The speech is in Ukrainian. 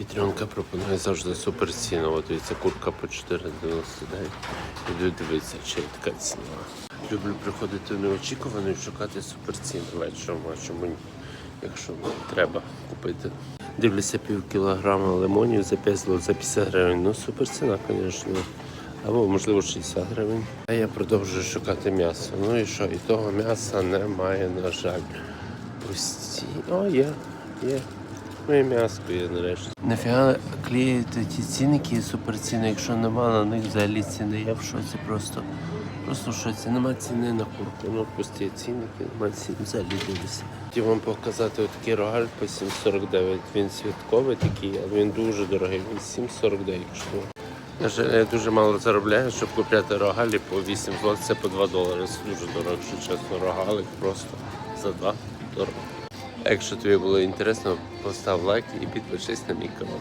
Вітрянка пропонує завжди супер ціну. От дивіться, курка по 4,99. Іду дивитися, чи є така ціна. Люблю приходити неочікувано і шукати супер ціни вечором, а чому ні? Якщо треба купити. Дивлюся пів кілограма лимонів за 5 злот за 50 гривень. Ну супер ціна, звісно. Або можливо 60 гривень. А я продовжую шукати м'ясо. Ну і що? І того м'яса немає, на жаль. Пусті. О, є, є. Ну і м'ясо є нарешті. Нафіга клеїти ті цінники і суперціни, якщо нема на них взагалі ціни. Я в шоці просто. Просто в шоці. Нема ціни на курку. Ну пусті цінники, нема ціни взагалі дивлюся. Хотів вам показати отакий рогаль по 7,49. Він святковий такий, але він дуже дорогий. Він 7,49 коштує. На жаль, я дуже мало заробляю, щоб купляти рогалі по 8 злотих, це по 2 долари. Це дуже дорого, якщо чесно, рогалик просто за 2 дорого. Якщо тобі було інтересно, постав лайк і підпишись на мій канал.